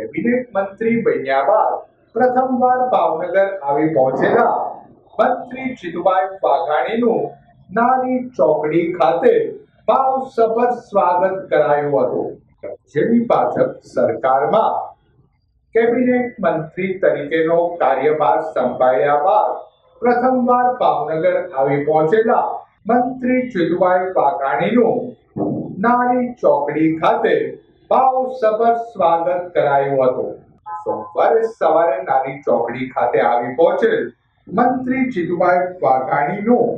Cabinet મંત્રી બન્યા બાદ પ્રથમવાર ભાવનગર આવી પહોંચેલા મંત્રી જીતુભાઈ વાઘાણીનું નાની ચોકડી ખાતે ભાવસભર સ્વાગત કરાયું હતું. જેની ભાજપ સરકારમાં કેબિનેટ મંત્રી તરીકેનો કાર્યભાર સંભાળ્યા બાદ પ્રથમવાર ભાવનગર આવી પહોંચેલા મંત્રી જીતુભાઈ વાઘાણીનું નાની ચોકડી ખાતે ભાવસભર સ્વાગત કરાયું હતું. સોમવારે સવારે નાની ચોકડી ખાતે આવી પહોંચેલ મંત્રી જીતુભાઈ વાઘાણીનું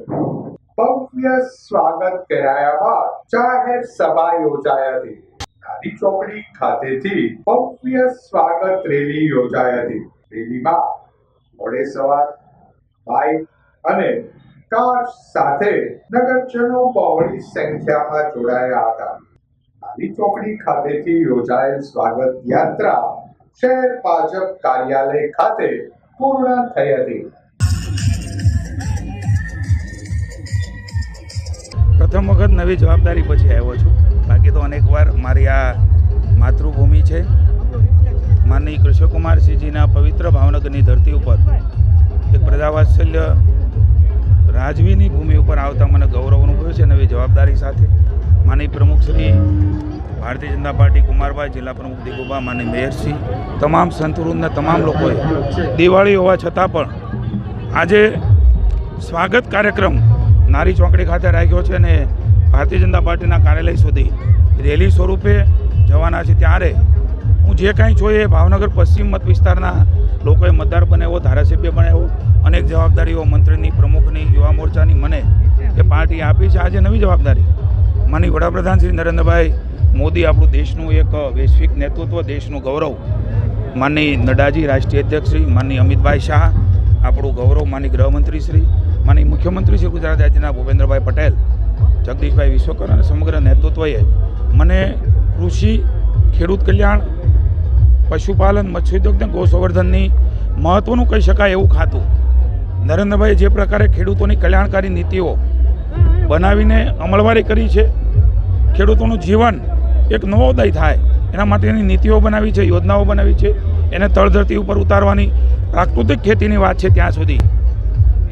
ભવ્ય સ્વાગત કરાયા બાદ જાહેર સભા યોજાઈ હતી. નાની ચોકડી ખાતેથી ભવ્ય સ્વાગત રેલી યોજાઈ હતી. રેલીમાં મોડે સવાર બાઇક અને કાર સાથે નગરજનો બહોળી સંખ્યામાં જોડાયા હતા. નાની ચોકડી ખાતેથી યોજાયેલ સ્વાગત યાત્રા શહેર ભાજપ કાર્યાલય ખાતે પૂર્ણ થઈ હતી. પ્રથમ વખત નવી જવાબદારી પછી આવ્યો છું. બાકી તો અનેકવાર મારી આ માતૃભૂમિ છે. માનની કૃષ્ણકુમારસિંહજીના પવિત્ર ભાવનગરની ધરતી ઉપર એક પ્રજાવાત્સલ્ય રાજવીની ભૂમિ ઉપર આવતા મને ગૌરવ અનુભવ્યું છે નવી જવાબદારી સાથે. માની પ્રમુખ શ્રી ભારતીય જનતા પાર્ટી કુમારભાઈ, જિલ્લા પ્રમુખ દીપુભા માની મેયરશ્રી તમામ સંતરૂનના તમામ લોકોએ દિવાળી હોવા છતાં પણ આજે સ્વાગત કાર્યક્રમ નારી ચોકડી ખાતે રાખ્યો છે અને ભારતીય જનતા પાર્ટીના કાર્યાલય સુધી રેલી સ્વરૂપે જવાના છે. ત્યારે હું જે કાંઈ જોઈએ ભાવનગર પશ્ચિમ મત વિસ્તારના લોકોએ મતદાર બનાવ્યો ધારાસભ્ય બનાવ્યો અનેક જવાબદારીઓ મંત્રીની, પ્રમુખની, યુવા મોરચાની મને એ પાર્ટી આપી છે. આજે નવી જવાબદારી. માની વડાપ્રધાન શ્રી નરેન્દ્રભાઈ મોદી આપણું દેશનું એક વૈશ્વિક નેતૃત્વ, દેશનું ગૌરવ. માનની નડાજી રાષ્ટ્રીય અધ્યક્ષ શ્રી માનની અમિતભાઈ શાહ, આપણું ગૌરવ માની ગૃહમંત્રી શ્રી માની મુખ્યમંત્રી શ્રી ગુજરાત રાજ્યના ભૂપેન્દ્રભાઈ પટેલ, જગદીશભાઈ વિશ્વકર અને સમગ્ર નેતૃત્વએ મને કૃષિ, ખેડૂત કલ્યાણ, પશુપાલન મત્સ્યોદ્યોગ અને ગૌસંવર્ધનની મહત્ત્વનું કહી શકાય એવું ખાતું. નરેન્દ્રભાઈએ જે પ્રકારે ખેડૂતોની કલ્યાણકારી નીતિઓ બનાવીને અમલવારી કરી છે ખેડૂતોનું જીવન એક નવોદય થાય. એના માટેની નીતિઓ બનાવી છે, યોજનાઓ બનાવી છે. એને તળધરતી ઉપર ઉતારવાની પ્રાકૃતિક ખેતીની વાત છે ત્યાં સુધી.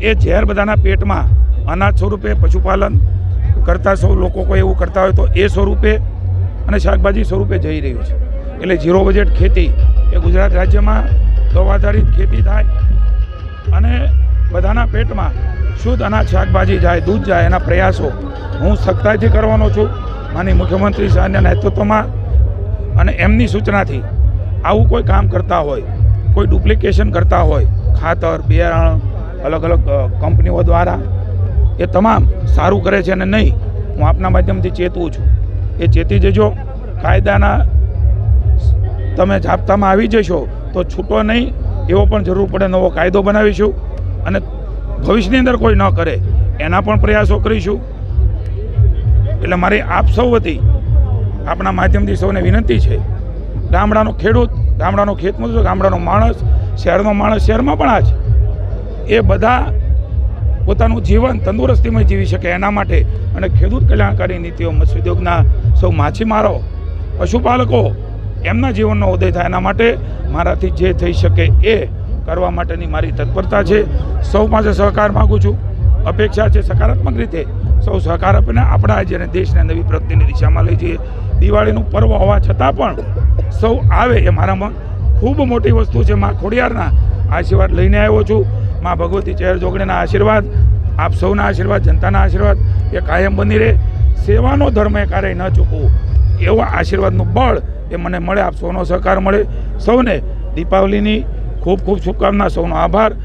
એ ઝેર બધાના પેટમાં અનાજ સ્વરૂપે પશુપાલન કરતા સૌ લોકો કોઈ એવું કરતા હોય તો એ સ્વરૂપે અને શાકભાજી સ્વરૂપે જઈ રહ્યું છે. એટલે ઝીરો બજેટ ખેતી એ ગુજરાત રાજ્યમાં ગૌ આધારિત ખેતી થાય અને બધાના પેટમાં શુદ્ધ અનાજ, શાકભાજી જાય, દૂધ જાય એના પ્રયાસો હું સખ્તાઈથી કરવાનો છું. માની મુખ્યમંત્રી સાહેબના નેતૃત્વમાં અને એમની સૂચનાથી આવું કોઈ કામ કરતા હોય, કોઈ ડુપ્લિકેશન કરતા હોય, ખાતર, બિયારણ, અલગ અલગ કંપનીઓ દ્વારા એ તમામ સારું કરે છે અને નહીં, હું આપના માધ્યમથી ચેતવું છું. એ ચેતી જજો. કાયદાના તમે જાપ્તામાં આવી જશો તો છૂટો નહીં, એવો પણ જરૂર પડે નવો કાયદો બનાવીશું અને ભવિષ્યની અંદર કોઈ ન કરે, એના પણ પ્રયાસો કરીશું. એટલે મારી આપ સૌ વતી આપણા માધ્યમથી સૌને વિનંતી છે. ગામડાનો ખેડૂત, ગામડાનો ખેતમજૂર, ગામડાનો માણસ, શહેરનો માણસ, શહેરમાં પણ આ છે એ બધા પોતાનું જીવન તંદુરસ્તીમાં જીવી શકે એના માટે અને ખેડૂત કલ્યાણકારી નીતિઓ મત્સ્યોદ્યોગના સૌ માછીમારો, પશુપાલકો એમના જીવનનો ઉદય થાય એના માટે મારાથી જે થઈ શકે એ કરવા માટેની મારી તત્પરતા છે. સૌ પાસે સહકાર માગું છું. અપેક્ષા છે સકારાત્મક રીતે સૌ સહકાર આપીને આપણા જેને દેશને નવી પ્રગતિની દિશામાં લઈ જઈએ. દિવાળીનું પર્વ હોવા છતાં પણ સૌ આવે એ મારામાં ખૂબ મોટી વસ્તુ છે મા ખોડિયારના આશીર્વાદ લઈને આવ્યો છું. મા ભગવતી ચહેર જોગણીના આશીર્વાદ, આપ સૌના આશીર્વાદ, જનતાના આશીર્વાદ, એ કાયમ બની રહે. સેવાનો ધર્મ એ ક્યારેય ન ચૂકવું. એવા આશીર્વાદનું બળ એ મને મળે, આપ સૌનો સહકાર મળે. સૌને દીપાવલીની ખૂબ ખૂબ શુભકામના, સૌનો આભાર.